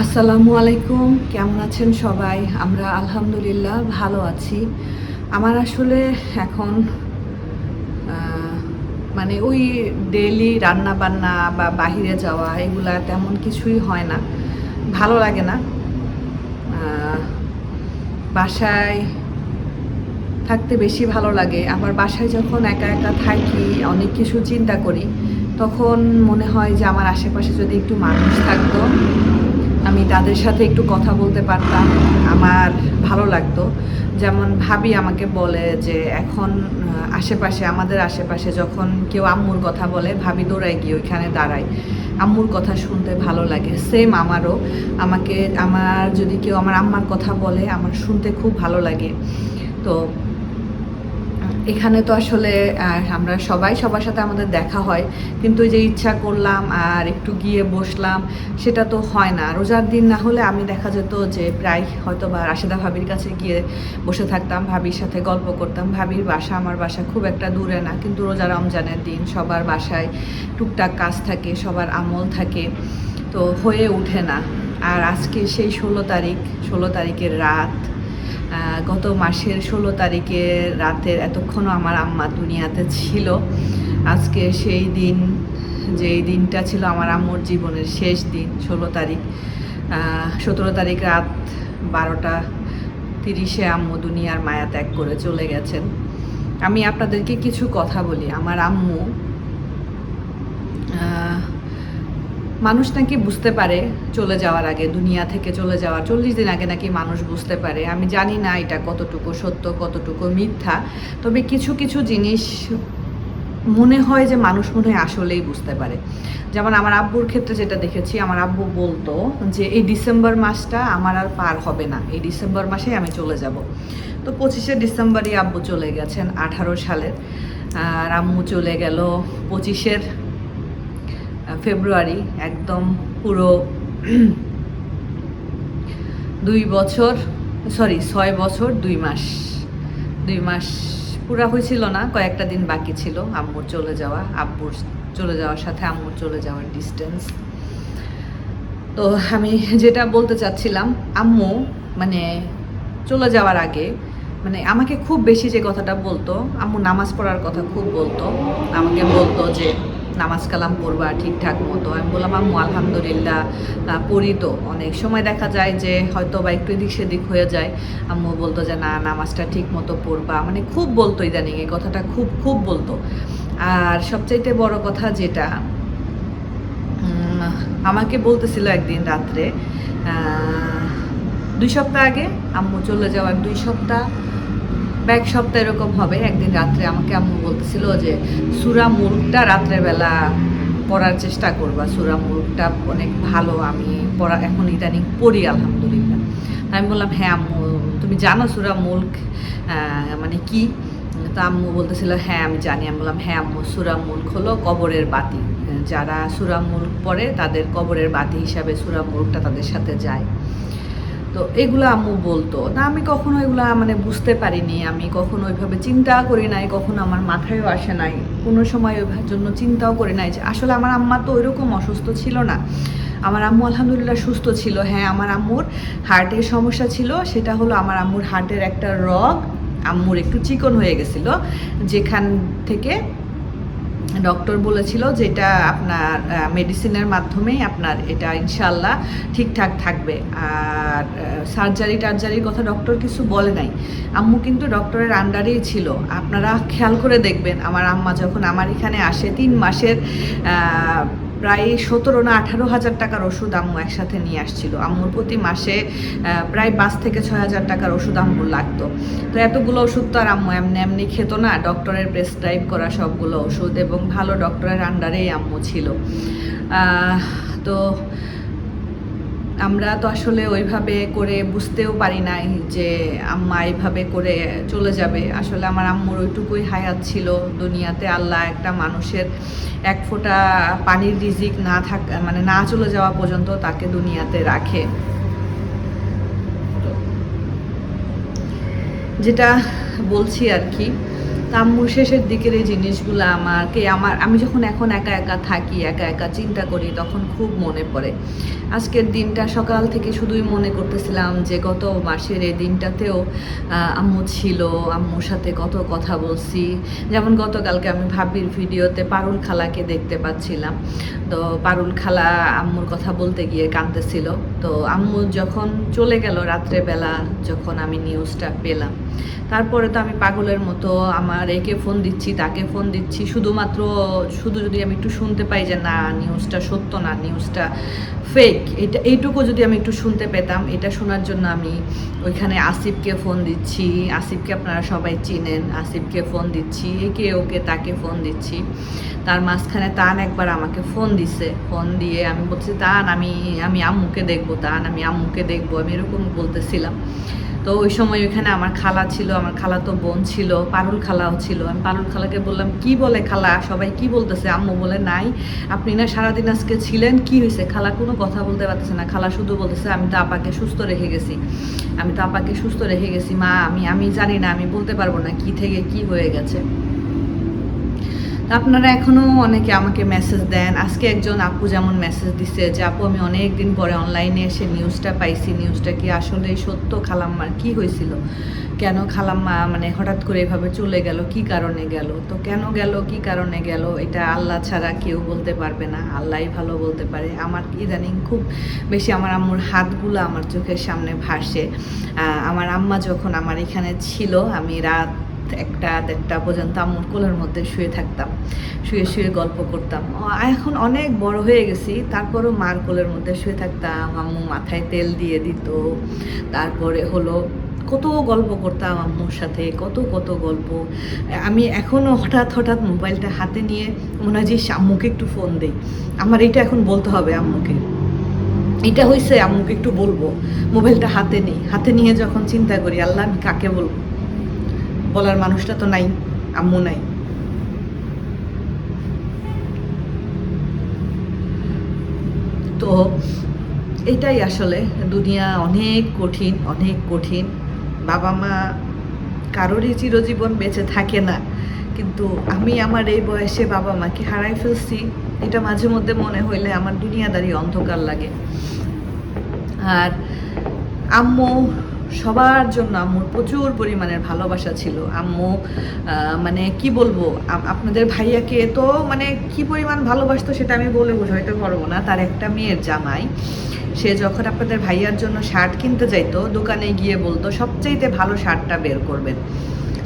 আসসালামু আলাইকুম, কেমন আছেন সবাই? আমরা আলহামদুলিল্লাহ ভালো আছি। আমার আসলে এখন মানে ওই ডেলি রান্না বান্না বা বাহিরে যাওয়া, এগুলা তেমন কিছুই হয় না। ভালো লাগে না। বাসায় থাকতে বেশি ভালো লাগে। আবার বাসায় যখন একা একা থাকি, অনেক কিছু চিন্তা করি, তখন মনে হয় যে আমার আশেপাশে যদি একটু মানুষ থাকতো তাদের সাথে একটু কথা বলতে পারতাম, আমার ভালো লাগতো। যেমন ভাবি আমাকে বলে যে, এখন আশেপাশে, আমাদের আশেপাশে যখন কেউ আম্মুর কথা বলে, ভাবি দৌড়ায় গিয়ে ওইখানে দাঁড়ায়। আম্মুর কথা শুনতে ভালো লাগে। সেম আমারও। আমাকে, আমার যদি কেউ আমার আম্মার কথা বলে, আমার শুনতে খুব ভালো লাগে। তো এখানে তো আসলে আমরা সবাই সবার সাথে আমাদের দেখা হয়, কিন্তু যে ইচ্ছা করলাম আর একটু গিয়ে বসলাম, সেটা তো হয় না। রোজার দিন না হলে আমি দেখা যেত যে প্রায় হয়তো বা রাশেদা ভাবির কাছে গিয়ে বসে থাকতাম, ভাবির সাথে গল্প করতাম, ভাবির বাসা, আমার বাসা খুব একটা দূরে না, কিন্তু রোজা রমজানের দিন সবার বাসায় টুকটাক কাজ থাকে, সবার আমল থাকে, তো হয়ে ওঠে না। আর আজকে সেই ষোলো তারিখ, ষোলো তারিখের রাত গত মাসের ষোলো তারিখে রাতের এতক্ষণও আমার আম্মা দুনিয়াতে ছিল। আজকে সেই দিন, যেই দিনটা ছিল আমার আম্মুর জীবনের শেষ দিন, ষোলো তারিখ। সতেরো তারিখ রাত বারোটা তিরিশে আম্মু দুনিয়ার মায়া ত্যাগ করে চলে গেছেন। আমি আপনাদেরকে কিছু কথা বলি। আমার আম্মু মানুষ নাকি বুঝতে পারে চলে যাওয়ার আগে, দুনিয়া থেকে চলে যাওয়ার, চল্লিশ দিন আগে নাকি মানুষ বুঝতে পারে। আমি জানি না এটা কতটুকু সত্য, কতটুকু মিথ্যা। তবে কিছু কিছু জিনিস মনে হয় যে মানুষ মনে হয় আসলেই বুঝতে পারে। যেমন আমার আব্বুর ক্ষেত্রে যেটা দেখেছি, আমার আব্বু বলতো যে, এই ডিসেম্বর মাসটা আমার আর পার হবে না। এই ডিসেম্বর মাসেই আমি চলে যাব। তো পঁচিশে ডিসেম্বরই আব্বু চলে গেছেন, আঠারো সালের। আর আম্মু চলে গেল পঁচিশের ফেব্রুয়ারি, একদম পুরো দুই বছর সরি ছয় বছর, দুই মাস। দুই মাস পুরা হয়েছিল না, কয়েকটা দিন বাকি ছিল আম্মুর চলে যাওয়া, আব্বুর চলে যাওয়ার সাথে আম্মুর চলে যাওয়ার ডিস্টেন্স তো আমি যেটা বলতে চাচ্ছিলাম, আম্মু মানে চলে যাওয়ার আগে মানে আমাকে খুব বেশি যে কথাটা বলতো, আম্মু নামাজ পড়ার কথা খুব বলতো, আমাকে বলতো যে নামাজ কালাম পড়বা ঠিকঠাক মতো। আমি বললাম, আম্মু, আলহামদুলিল্লাহ পড়ি তো। অনেক সময় দেখা যায় যে হয়তো বা একটু এদিক সেদিক হয়ে যায়। আম্মু বলতো যে, না, নামাজটা ঠিক মতো পড়বা। মানে খুব বলতো ইদানিং, এই কথাটা খুব খুব বলতো। আর সবচাইতে বড় কথা যেটা আমাকে বলতেছিল একদিন রাত্রে দুই সপ্তাহ আগে, আম্মু, চলে যাওয়ার দুই সপ্তাহ বা এক সপ্তাহ এরকম হবে। একদিন রাত্রে আমাকে আম্মু বলতেছিল যে, সুরা মুলকটা রাত্রেবেলা পড়ার চেষ্টা করবা। সুরা মুলকটা অনেক ভালো, আমি পড়া এখন ইদানিং পড়ি, আলহামদুলিল্লাহ। আমি বললাম হ্যাঁ আম্মু, তুমি জানো সুরা মুলক মানে কি? তা আম্মু বলতেছিল হ্যাঁ আমি জানি। আমি বললাম হ্যাঁ আম্মু, সুরা মুলক হলো কবরের বাতি। যারা সুরা মুলক পড়ে, তাদের কবরের বাতি হিসাবে সুরা মুলকটা তাদের সাথে যায়। তো এগুলো আম্মু বলতো। না আমি কখনো এগুলা মানে বুঝতে পারিনি। আমি কখনো ওইভাবে চিন্তা করি নাই, কখনো আমার মাথায়ও আসে নাই। কোনো সময় ওই জন্য চিন্তাও করি নাই যে আসলে আমার আম্মা তো ওইরকম অসুস্থ ছিল না। আমার আম্মু আলহামদুলিল্লাহ সুস্থ ছিল। হ্যাঁ আমার আম্মুর হার্টের সমস্যা ছিল। সেটা হলো আমার আম্মুর হার্টের একটা রগ আম্মুর একটু চিকন হয়ে গেছিল, যেখান থেকে ডক্টর বলেছিল যেটা আপনার মেডিসিনের মাধ্যমেই আপনার এটা ইনশাল্লাহ ঠিকঠাক থাকবে। আর সার্জারি টার্জারির কথা ডক্টর কিছু বলে নাই। আম্মু কিন্তু ডক্টরের আন্ডারেই ছিল। আপনারা খেয়াল করে দেখবেন, আমার আম্মা যখন আমার এখানে আসে, তিন মাসের প্রায় সতেরো না আঠারো হাজার টাকার ওষুধ আম্মু একসাথে নিয়ে আসছিল। আম্মুর প্রতি মাসে প্রায় পাঁচ থেকে ছয় হাজার টাকার ওষুধ আম্মুর লাগতো। তো এতগুলো ওষুধ তো আর আম্মু এমনি এমনি খেত না। ডক্টরের প্রেসক্রাইব করা সবগুলো ওষুধ এবং ভালো ডক্টরের আন্ডারেই আম্মু ছিল। তো আমরা তো আসলে ওইভাবে করে বুঝতেও পারি নাই যে আম্মা এইভাবে করে চলে যাবে। আসলে আমার আম্মুর ওইটুকুই হায়াত ছিল দুনিয়াতে। আল্লাহ একটা মানুষের এক ফোঁটা পানির রিজিক না থাক মানে না চলে যাওয়া পর্যন্ত তাকে দুনিয়াতে রাখে। যেটা বলছি আর কি তা আম্মুর শেষের দিকের এই জিনিসগুলো আমাকে, আমার, আমি যখন এখন একা একা থাকি, একা একা চিন্তা করি, তখন খুব মনে পড়ে। আজকের দিনটা সকাল থেকে শুধুই মনে করতেছিলাম যে গত মাসের এই দিনটাতেও আম্মু ছিল, আম্মুর সাথে কত কথা বলছি। যেমন গতকালকে আমি ভাবির ভিডিওতে পারুল খালাকে দেখতে পাচ্ছিলাম। তো পারুল খালা আম্মুর কথা বলতে গিয়ে কাঁদতেছিল। তো আম্মু যখন চলে গেল রাত্রেবেলা, যখন আমি নিউজটা পেলাম তারপরে তো আমি পাগলের মতো আমার একে ফোন দিচ্ছি, তাকে ফোন দিচ্ছি। শুধুমাত্র, শুধু যদি আমি একটু শুনতে পাই যে, না নিউজটা সত্য না নিউজটা ফেক এটা, এইটুকু যদি আমি একটু শুনতে পেতাম, এটা শোনার জন্য আমি ওইখানে আসিফকে ফোন দিচ্ছি। আসিফকে আপনারা সবাই চিনেন, আসিফকে ফোন দিচ্ছি, একে ওকে, তাকে ফোন দিচ্ছি। তার মাঝখানে তান একবার আমাকে ফোন দিছে। ফোন দিয়ে আমি বলছি, তান, আমি আমি আম্মুকে দেখব, তান, আমি আম্মুকে দেখব, আমি এরকম বলতেছিলাম। তো ওই সময় ওইখানে আমার খালা ছিল, আমার খালা তো বোন ছিল, পারুল খালাও ছিল। আমি পারুল খালাকে বললাম, কি বলে খালা? সবাই কি বলতেছে? আম্মু বলে, নাই। আপনি না সারাদিন আজকে ছিলেন, কি হয়েছে খালা কোনো কথা বলতে পারতেছে না। খালা শুধু বলতেছে, আমি তো আপাকে সুস্থ রেখে গেছি। আমি তো আপাকে সুস্থ রেখে গেছি, মা, আমি আমি জানি না, আমি বলতে পারব না কি থেকে কি হয়ে গেছে। আপনারা এখনও অনেকে আমাকে মেসেজ দেন। আজকে একজন আপু যেমন মেসেজ দিছে যে, আপু, আমি অনেক দিন পরে অনলাইনে এসে নিউজটা পাইছি। নিউজটা কি আসলে সত্য? খালাম্মার কি হয়েছিল? কেন খালাম্মা মানে হঠাৎ করে এভাবে চলে গেল? কি কারণে গেল? তো কেন গেল? কি কারণে গেল? এটা আল্লাহ ছাড়া কেউ বলতে পারবে না। আল্লাহই ভালো বলতে পারে। আমার ইদানিং খুব বেশি আমার আম্মুর হাতগুলো আমার চোখের সামনে ভাসে। আমার আম্মা যখন আমার এখানে ছিল, আমি রাত একটা দেড়টা পর্যন্ত আম্মুর কোলের মধ্যে শুয়ে থাকতাম, শুয়ে শুয়ে গল্প করতাম। এখন অনেক বড় হয়ে গেছি, তারপরও মার কোলের মধ্যে শুয়ে থাকতাম, আম্মু মাথায় তেল দিয়ে দিত, তারপরে হলো কত গল্প করতাম আম্মুর সাথে, কত কত গল্প। আমি এখনও হঠাৎ হঠাৎ মোবাইলটা হাতে নিয়ে মনে হয় যে আম্মুকে একটু ফোন দেই। আমার এটা এখন বলতে হবে আম্মুকে। এটা হয়েছে আম্মুকে একটু বলব, মোবাইলটা হাতে নেই। হাতে নিয়ে যখন চিন্তা করি, আল্লাহ আমি কাকে বলব? বলার মানুষটা তো নাই, আম্মু নাই। তো এটাই আসলে দুনিয়া অনেক কঠিন অনেক কঠিন। বাবা মা কারোরই চিরজীবন বেঁচে থাকে না। কিন্তু আমি আমার এই বয়সে বাবা মাকে হারাই ফেলছি, এটা মাঝে মধ্যে মনে হইলে আমার দুনিয়াদারি অন্ধকার লাগে। আর আম্মু সবার জন্য আম্মুর প্রচুর পরিমাণের ভালোবাসা ছিল। আম্মু মানে কি বলব আপনাদের ভাইয়াকে তো মানে কি পরিমাণ ভালোবাসতো সেটা আমি বলে বোঝাইতে পারব না। তার একটা মেয়ের জামাই, সে যখন আপনাদের ভাইয়ার জন্য শার্ট কিনতে যাইতো, দোকানে গিয়ে বলতো, সবচাইতে ভালো শার্টটা বের করবেন।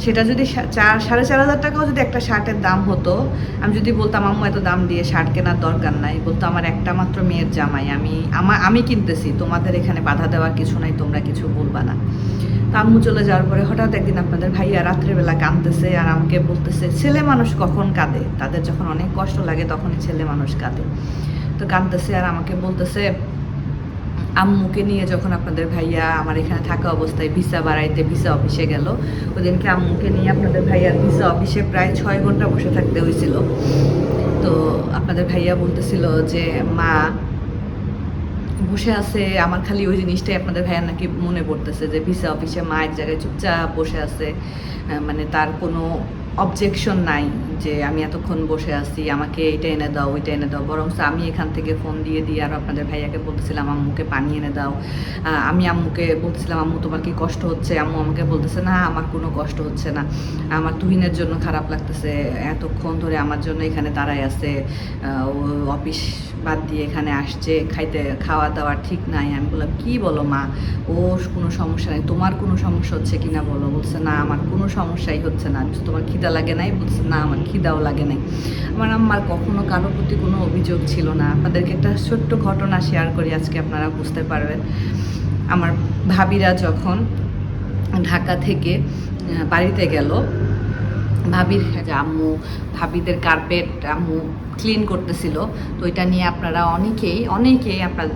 সেটা যদি চার সাড়ে চার হাজার টাকাও যদি একটা শার্টের দাম হতো, আমি যদি বলতাম, আম্মু, এত দাম দিয়ে শার্ট কেনার দরকার নাই। বলতো, আমার একটা মাত্র মেয়ের জামাই, আমি আমার আমি কিনতেছি, তোমাদের এখানে বাধা দেওয়ার কিছু নাই, তোমরা কিছু বলবা না। আম্মু চলে যাওয়ার পরে হঠাৎ একদিন আপনাদের ভাইয়া রাত্রেবেলা কাঁদতেছে আর আমাকে বলতেছে, ছেলে মানুষ কখন কাঁদে? তাদের যখন অনেক কষ্ট লাগে, তখনই ছেলে মানুষ কাঁদে। তো কাঁদতেছে আর আমাকে বলতেছে আম্মুকে নিয়ে যখন আপনাদের ভাইয়া আমার এখানে থাকা অবস্থায় ভিসা বাড়াইতে ভিসা অফিসে গেল, ওদিনকে আম্মুকে নিয়ে আপনাদের ভাইয়া ভিসা অফিসে প্রায় ছয় ঘণ্টা বসে থাকতে হয়েছিল। তো আপনাদের ভাইয়া বলতেছিল যে, মা, বসে আছে, আমার খালি ওই জিনিসটাই আপনাদের ভাইয়ার নাকি মনে পড়তেছে যে, ভিসা অফিসে মা এক জায়গায় চুপচাপ বসে আছে মানে তার কোনো অবজেকশন নাই। যে আমি এতক্ষণ বসে আছি, আমাকে এটা এনে দাও, ওইটা এনে দাও। বরং আমি এখান থেকে ফোন দিয়ে দিয়ে আর আপনাদের ভাইয়াকে বলতেছিলাম, আম্মুকে পানি এনে দাও। আমি আম্মুকে বলতেছিলাম, আম্মু, তোমার কি কষ্ট হচ্ছে? আম্মু আমাকে বলতেছে, না, আমার কোনো কষ্ট হচ্ছে না। আমার তুহিনের জন্য খারাপ লাগতেছে। এতক্ষণ ধরে আমার জন্য এখানে দাঁড়ায় আছে। ও অফিস বাদ দিয়ে এখানে আসছে, খাইতে, খাওয়া দাওয়া ঠিক নাই। আমি বললাম, কি বলো মা? ওর কোনো সমস্যা নাই। তোমার কোনো সমস্যা হচ্ছে কিনা বলো? বলছে, না, আমার কোনো সমস্যাই হচ্ছে না। তোমার খিদা লাগে নাই? বলছে, না, আমার খিদাও লাগে নাই। আমার আম্মার কখনো কারোর প্রতি কোনো অভিযোগ ছিল না। আপনাদেরকে একটা ছোট্ট ঘটনা শেয়ার করি, আজকে আপনারা বুঝতে পারবেন। আমার ভাবিরা যখন ঢাকা থেকে বাড়িতে গেল ভাবির আম্মু, ভাবিদের কার্পেট আম্মু ক্লিন করতেছিল। তো এটা নিয়ে আপনারা অনেকেই অনেকেই আপনার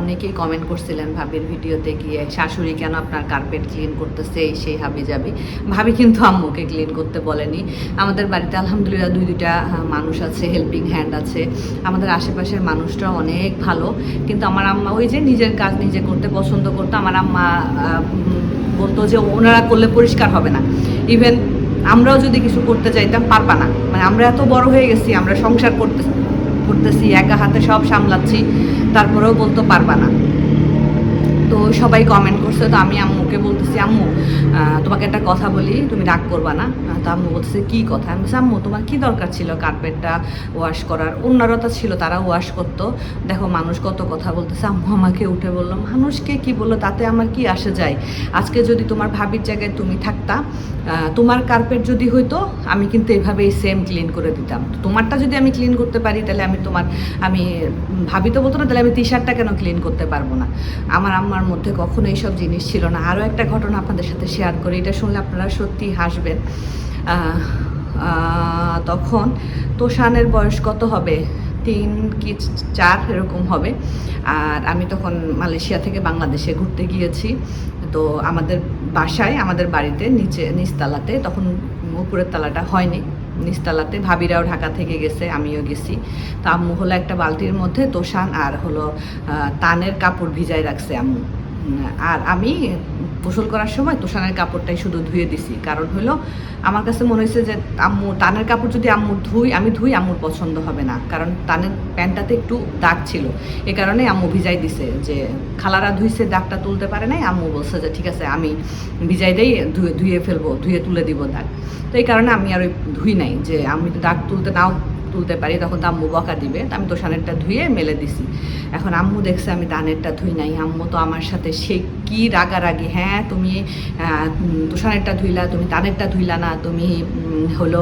অনেকেই কমেন্ট করছিলেন ভাবির ভিডিওতে গিয়ে শাশুড়ি কেন আপনার কার্পেট ক্লিন করতেছে? সেই হাবি যাবি ভাবি কিন্তু আম্মুকে ক্লিন করতে বলেনি। আমাদের বাড়িতে আলহামদুলিল্লাহ দুই, দুইটা মানুষ আছে হেল্পিং হ্যান্ড আছে। আমাদের আশেপাশের মানুষরা অনেক ভালো। কিন্তু আমার আম্মা ওই যে নিজের কাজ নিজে করতে পছন্দ করতো। আমার আম্মা বলতো যে ওনারা করলে পরিষ্কার হবে না। ইভেন আমরাও যদি কিছু করতে চাইতাম পারবা না। মানে আমরা এত বড় হয়ে গেছি, আমরা সংসার করতে করতেছি, একা হাতে সব সামলাচ্ছি, তারপরেও বলতে পারবা না। তো সবাই কমেন্ট করছে তো আমি আম্মুকে বলতেছি আম্মু তোমাকে একটা কথা বলি তুমি রাগ করবা না। তো আম্মু বলতেছে কি কথা? আমি বলছি, আম্মু তোমার কী দরকার ছিল কার্পেটটা ওয়াশ করার? অন্যরা তো ছিল তারা ওয়াশ করতো। দেখো মানুষ কত কথা বলতেছে আম্মু আমাকে উঠে বলল মানুষকে কি বলল তাতে আমার কি আসে যায়? আজকে যদি তোমার ভাবির জায়গায় তুমি থাকতা তোমার কার্পেট যদি হইতো আমি কিন্তু এভাবেই সেম ক্লিন করে দিতাম। তোমারটা যদি আমি ক্লিন করতে পারি তাহলে আমি তোমার আমি উম, ভাবি তো বলতো না তাহলে আমি টি শার্টটা কেন ক্লিন করতে পারব না? আমার আম্মার মধ্যে কখনো এইসব জিনিস ছিল না। আরও একটা ঘটনা আপনাদের সাথে শেয়ার করি, এটা শুনলে আপনারা সত্যি হাসবেন। তখন তোষানের বয়স কত হবে? তিন কি চার এরকম হবে। আর আমি তখন মালয়েশিয়া থেকে বাংলাদেশে ঘুরতে গিয়েছি। তো আমাদের বাসায়, আমাদের বাড়িতে নিচে নিচতলাতে তখন উপরের তলাটা হয়নি। নিচতলাতে ভাবিরাও ঢাকা থেকে গেছে, আমিও গেছি। তো আম্মু হলো একটা বালতির মধ্যে তোষান, আর হলো তানের কাপড় ভিজায় রাখছে আম্মু। আর আমি গোসল করার সময় তোষানের কাপড়টাই শুধু ধুয়ে দিছি। কারণ হলো, আমার কাছে মনে হয়েছে যে, আম্মু, তানের কাপড় যদি আম্মু ধুই, আমি ধুই, আম্মুর পছন্দ হবে না। কারণ তানের প্যান্টটাতে একটু দাগ ছিল। এ কারণে আম্মু ভিজাই দিছে যে, খালারা ধুইছে, দাগটা তুলতে পারে নাই। আম্মু বলছে যে, ঠিক আছে, আমি ভিজাই দেই, ধুয়ে ধুয়ে ফেলব, ধুয়ে তুলে দিব দাগ। তো এই কারণে আমি আর ওই ধুই নাই যে, আমি তো দাগ তুলতে নাও তুলতে পারি, তখন তো আম্মু বকা দিবে। তো আমি তোষানেরটা ধুয়ে মেলে দিছি। এখন আম্মু দেখছে আমি দানেরটা ধুই নাই। আম্মু তো আমার সাথে, সে কি রাগারাগি হ্যাঁ তুমি তোষানেরটা ধুইলা, তুমি দানেরটা ধুইলা না, তুমি হলো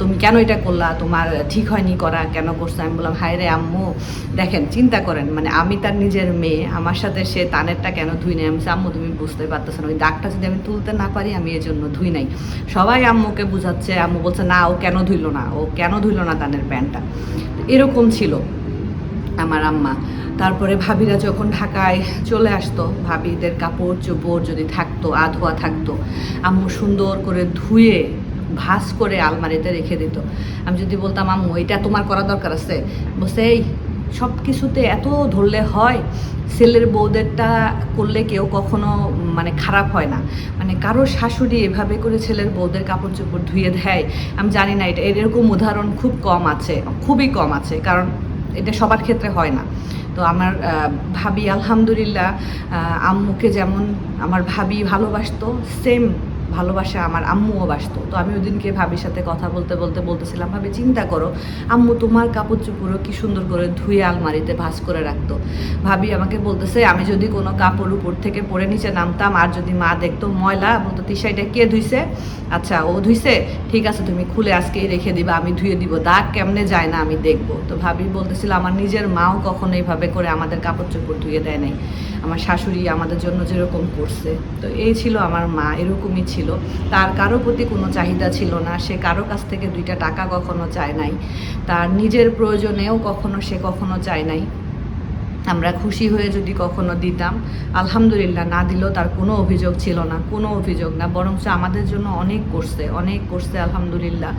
তুমি কেন এটা করলা, তোমার ঠিক হয়নি করা, কেন করছ? আমি বললাম, হায় রে আম্মু, দেখেন, চিন্তা করেন মানে আমি তার নিজের মেয়ে, আমার সাথে সে তানেরটা কেন ধুই নাই? আমি আম্মু, তুমি বুঝতে পারতেছো না। ওই দাগটা যদি আমি তুলতে না পারি, আমি এই জন্য ধুই নাই। সবাই আম্মুকে বুঝাচ্ছে, আম্মু বলছে, না, ও কেন ধুইলো না? ও কেন ধুইলো না তানের প্যান্টটা? এরকম ছিল আমার আম্মা। তারপরে ভাবিরা যখন ঢাকায় চলে আসতো, ভাবিদের কাপড় চোপড় যদি থাকতো, আধোয়া থাকতো, আম্মু সুন্দর করে ধুয়ে ভাস করে আলমারিতে রেখে দিত। আমি যদি বলতাম, আম্মু, এটা তোমার করা দরকার আছে? বসে এই সব কিছুতে এত ধরলে হয়, ছেলের বউদেরটা করলে কেউ কখনো মানে খারাপ হয় না। মানে কারও শাশুড়ি এভাবে করে ছেলের বউদের কাপড় চোপড় ধুয়ে দেয়, আমি জানি না, এটা এরকম উদাহরণ খুব কম আছে, খুবই কম আছে, কারণ এটা সবার ক্ষেত্রে হয় না। তো আমার ভাবি আলহামদুলিল্লাহ আম্মুকে যেমন আমার ভাবি ভালোবাসতো সেম ভালোবাসা আমার আম্মুও বাসতো। তো আমি ওদিনকে ভাবির সাথে কথা বলতে বলতে বলতেছিলাম, ভাবি, চিন্তা করো, আম্মু তোমার কাপড় চোপড়ও কি সুন্দর করে ধুয়ে আলমারিতে ভাঁজ করে রাখতো। ভাবি আমাকে বলতেছে, আমি যদি কোনো কাপড় উপর থেকে পরে নিচে নামতাম, আর যদি মা দেখতো ময়লা, বলতো তিশা, এটা কে ধুইছে? আচ্ছা ও ধুইছে? ঠিক আছে, তুমি খুলে আজকেই রেখে দিবা, আমি ধুয়ে দিব, দাগ কেমনে যায় না আমি দেখব। তো ভাবি বলতেছিল, আমার নিজের মাও কখনো এইভাবে করে আমাদের কাপড় চোপড় ধুয়ে দেয় নাই। আমার শাশুড়ি আমাদের জন্য যেরকম করছে। তো এই ছিল আমার মা, এরকমই ছিল। তার কারও প্রতি কোনো চাহিদা ছিল না। সে কারও কাছ থেকে দুইটা টাকা কখনো চায় নাই। তার নিজের প্রয়োজনেও কখনো সে কখনো চায় নাই। আমরা খুশি হয়ে যদি কখনো দিতাম, আলহামদুলিল্লাহ না দিলেও তার কোনো অভিযোগ ছিল না, কোনো অভিযোগ না। বরঞ্চ আমাদের জন্য অনেক করছে অনেক করছে, আলহামদুলিল্লাহ।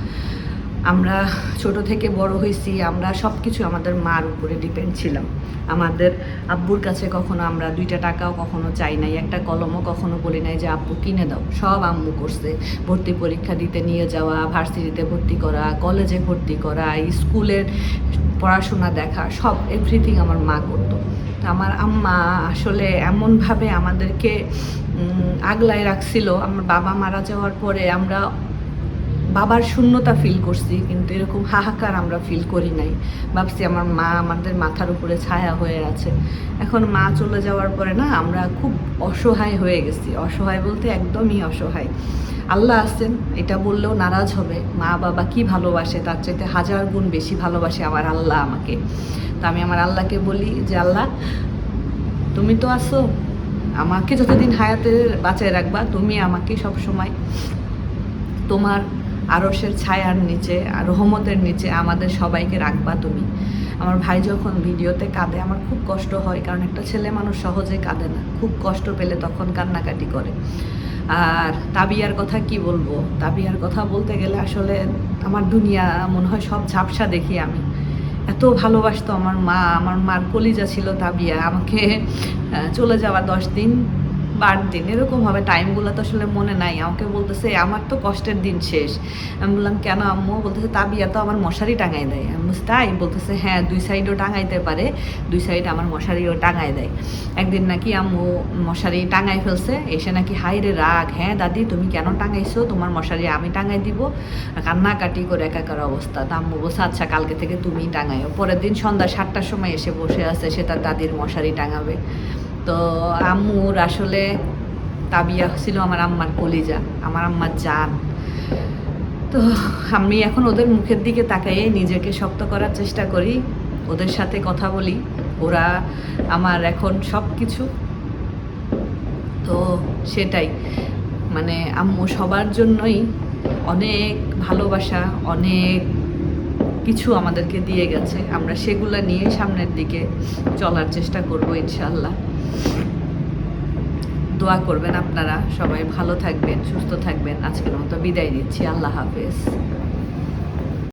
আমরা ছোট থেকে বড় হয়েছি, আমরা সব কিছু আমাদের মার উপরে ডিপেন্ড ছিলাম। আমাদের আব্বুর কাছে কখনো আমরা দুইটা টাকাও কখনো চাই নাই, একটা কলমও কখনো বলি নাই যে, আব্বু, কিনে দাও। সব আম্মু করছে। ভর্তি পরীক্ষা দিতে নিয়ে যাওয়া, ভার্সিটিতে ভর্তি করা, কলেজে ভর্তি করা, স্কুলের পড়াশোনা দেখা, সব এভরিথিং আমার মা করতো। আমার আম্মা আসলে এমনভাবে আমাদেরকে আগলায় রাখছিল। আমার বাবা মারা যাওয়ার পরে আমরা বাবার শূন্যতা ফিল করছি, কিন্তু এরকম হাহাকার আমরা ফিল করি নাই। ভাবছি আমার মা আমাদের মাথার উপরে ছায়া হয়ে আছে। এখন মা চলে যাওয়ার পরে না, আমরা খুব অসহায় হয়ে গেছি। অসহায় বলতে একদমই অসহায়। আল্লাহ আছেন, এটা বললেও নারাজ হবে। মা বাবা কি ভালোবাসে, তার চাইতে হাজার গুণ বেশি ভালোবাসে আমার আল্লাহ আমাকে। তো আমি আমার আল্লাহকে বলি যে, আল্লাহ, তুমি তো আসো আমাকে যতদিন হায়াতে বাঁচায় রাখবা, তুমি আমাকে সব সময় তোমার আরসের ছায়ার নিচে আর রহমতের নিচে আমাদের সবাইকে রাখবা তুমি। আমার ভাই যখন ভিডিওতে কাঁদে, আমার খুব কষ্ট হয়, কারণ একটা ছেলে মানুষ সহজে কাঁদে না। খুব কষ্ট পেলে তখন কান্নাকাটি করে। আর তাবিয়ার কথা কি বলব? তাবিয়ার কথা বলতে গেলে আসলে আমার দুনিয়া মনে হয় সব ঝাপসা দেখি আমি। এত ভালোবাসতো আমার মা, আমার মার কলিজা ছিল তাবিয়া। আমাকে চলে যাওয়া দশ দিন বার দিন এরকম হবে টাইমগুলো তো আসলে মনে নাই। আমাকে বলতেছে, আমার তো কষ্টের দিন শেষ। আমি বললাম, কেন আম্মু? বলতেছে, তাবিয়া তো আমার মশারি টাঙাই দেয়। আমি বলছি, তাই? বলতেছে হ্যাঁ দুই সাইডও টাঙাইতে পারে। দুই সাইড আমার মশারিও টাঙাই দেয়। একদিন নাকি আম্মু মশারি টাঙাই ফেলছে। এসে নাকি হাইরে রাগ হ্যাঁ দাদি, তুমি কেন টাঙাইছো? তোমার মশারি আমি টাঙাই দিব। কান্নাকাটি করে একাকার অবস্থা। তা আম্মু বলছে আচ্ছা কালকে থেকে তুমি টাঙাইও পরের দিন সন্ধ্যা সাতটার সময় এসে বসে আছে, সে তার দাদির মশারি টাঙাবে। তো আম্মুর আসলে তাবিয়া ছিল আমার আম্মার কলিজা, আমার আম্মার জান। তো আমি এখন ওদের মুখের দিকে তাকাইয়ে নিজেকে শক্ত করার চেষ্টা করি, ওদের সাথে কথা বলি, ওরা আমার এখন সব কিছু তো সেটাই মানে আম্মু সবার জন্যই অনেক ভালোবাসা, অনেক কিছু আমাদেরকে দিয়ে গেছে। আমরা সেগুলো নিয়ে সামনের দিকে চলার চেষ্টা করব ইনশাল্লাহ দোয়া করবেন আপনারা সবাই ভালো থাকবেন, সুস্থ থাকবেন। আজকের মতো বিদায় দিচ্ছি আল্লাহ হাফেজ।